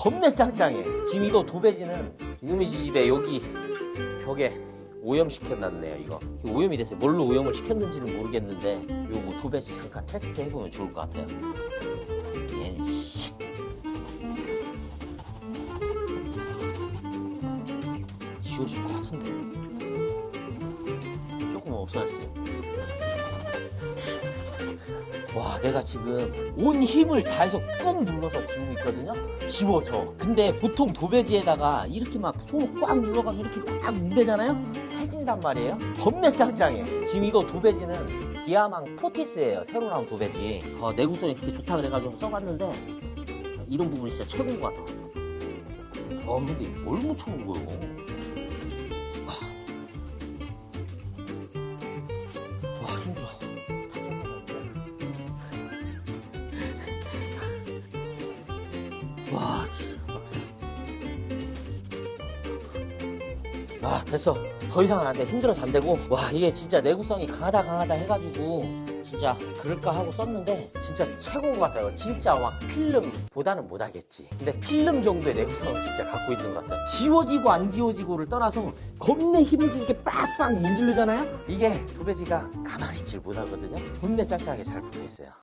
겁내 짱짱해. 지금 이거 도배지는 이놈의 집에 여기 벽에 오염시켜놨네요, 이거. 오염이 됐어요. 뭘로 오염을 시켰는지는 모르겠는데, 요거 도배지 잠깐 테스트 해보면 좋을 것 같아요. 얘는, 씨. 지워질 것 같은데. 조금 없어졌어요. 와, 내가 지금 온 힘을 다해서 꾹 눌러서 지우고 있거든요? 지워져. 근데 보통 도배지에다가 이렇게 막 손 꽉 눌러가지고 이렇게 막 문대잖아요? 해진단 말이에요? 겁내 짱짱해. 지금 이거 도배지는 디아망 포티스예요. 새로 나온 도배지. 어, 내구성이 그렇게 좋다 그래가지고 써봤는데 이런 부분이 진짜 최고인 것 같아. 어, 근데 뭘 묻혀놓은 거예요? 와, 진짜. 와, 됐어. 더 이상은 안 돼. 힘들어서 안 되고. 와, 이게 진짜 내구성이 강하다, 강하다 해가지고, 진짜 그럴까 하고 썼는데, 진짜 최고인 것 같아요. 진짜 막 필름보다는 못하겠지. 근데 필름 정도의 내구성을 진짜 갖고 있는 것 같아요. 지워지고 안 지워지고를 떠나서, 겁내 힘을 이렇게 빡빡 문지르잖아요? 이게 도배지가 가만히 있질 못하거든요. 겁내 짱짱하게 잘 붙어 있어요.